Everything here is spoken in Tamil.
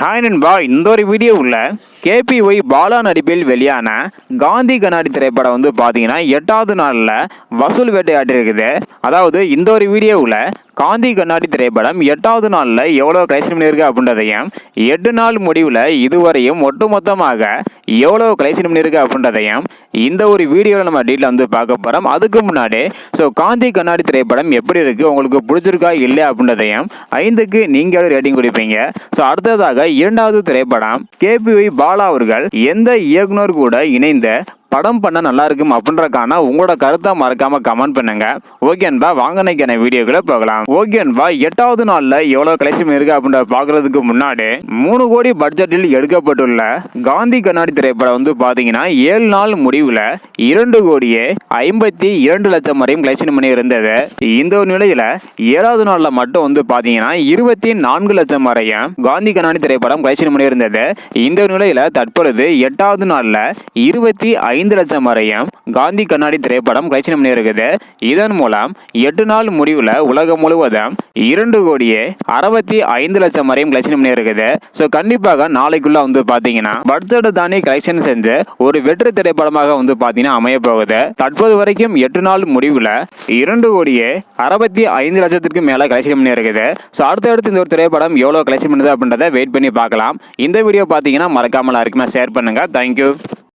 ஹாய் நண்பா. இந்த ஒரு வீடியோவில் கேபிஒய் பாலா நடிப்பில் வெளியான காந்தி கண்ணாடி திரைப்படம் வந்து பார்த்தீங்கன்னா எட்டாவது நாளில் வசூல் வேட்டையாட்டிருக்குது அதாவது இந்த ஒரு வீடியோவில் காந்தி கண்ணாடி திரைப்படம் எட்டாவது நாளில் எவ்வளோ கலெக்ஷன் பண்ணியிருக்கு அப்படின்றதையும் எட்டு நாள் முடிவில் இதுவரையும் ஒட்டுமொத்தமாக எவ்வளோ கலெக்ஷன் பண்ணியிருக்கு அப்படின்றதையும் இந்த ஒரு வீடியோவில் நம்ம டீட்டில் வந்து பார்க்க போகிறோம் அதுக்கு முன்னாடி ஸோ காந்தி கண்ணாடி திரைப்படம் எப்படி இருக்குது உங்களுக்கு பிடிச்சிருக்கா? இல்லையா? அப்படின்றதையும் ஐந்துக்கு நீங்கள் ரேட்டிங் கொடுப்பீங்க? ஸோ அடுத்ததாக இரண்டாவது திரைப்படம் கேபிஒய் பாலா அவர்கள் எந்த இயக்குனர் கூட இணைந்த படம் பண்ண நல்லா இருக்கும் அப்படின்றக்கான உங்களோட கருத்தை மறக்காம கமெண்ட் பண்ணுங்க. ஓகேன்பா வாங்க நினைக்கிற வீடியோக்குள்ள போகலாம். ஓகேன்பா எட்டாவது நாள்ல எவ்வளவு கலெக்ஷன் இருக்கு அப்படின்ற பாக்குறதுக்கு முன்னாடி மூணு கோடி பட்ஜெட்டில் எடுக்கப்பட்டுள்ள காந்தி கண்ணாடி திரைப்படம் வந்து பாத்தீங்கன்னா ஏழு நாள் முடிவுல இரண்டு கோடியே ஐம்பத்தி இரண்டு லட்சம் வரையும் கலெக்ஷன் பண்ணி இருந்தது. இந்த ஒரு நிலையில ஏழாவது நாள்ல மட்டும் வந்து பாத்தீங்கன்னா இருபத்தி நான்கு லட்சம் வரையும் காந்தி கண்ணாடி திரைப்படம் கலெக்ஷன் பண்ணி இருந்தது. இந்த ஒரு நிலையில தற்பொழுது எட்டாவது நாள்ல இருபத்தி ஐந்து ஐந்து லட்சம் வரையும் காந்தி கண்ணாடி திரைப்படம் கலெக்ஷன் பண்ணி இருக்குது இதன் மூலம் எட்டு நாள் முடிவில் உலகம் முழுவதும் இரண்டு கோடியே அறுபத்தி ஐந்து லட்சம் வரையும் கலெக்ஷன் பண்ணி இருக்குது ஸோ கண்டிப்பாக நாளைக்குள்ள வந்து பார்த்தீங்கன்னா பட்ஜெட் தானே கலெக்ஷன் செஞ்சு ஒரு வெற்றி திரைப்படமாக வந்து பார்த்தீங்கன்னா அமைய போகுது. தற்போது வரைக்கும் எட்டு நாள் முடிவில் இரண்டு கோடியே அறுபத்தி ஐந்து லட்சத்திற்கு மேல கலெக்ஷன் பண்ணி இருக்குது ஸோ அடுத்தடுத்து இந்த ஒரு திரைப்படம் எவ்வளோ கலெக்ஷன் பண்ணுது அப்படின்றத வெயிட் பண்ணி பார்க்கலாம். இந்த வீடியோ பார்த்தீங்கன்னா மறக்காமல் யாருக்குமே ஷேர் பண்ணுங்க. தேங்க்யூ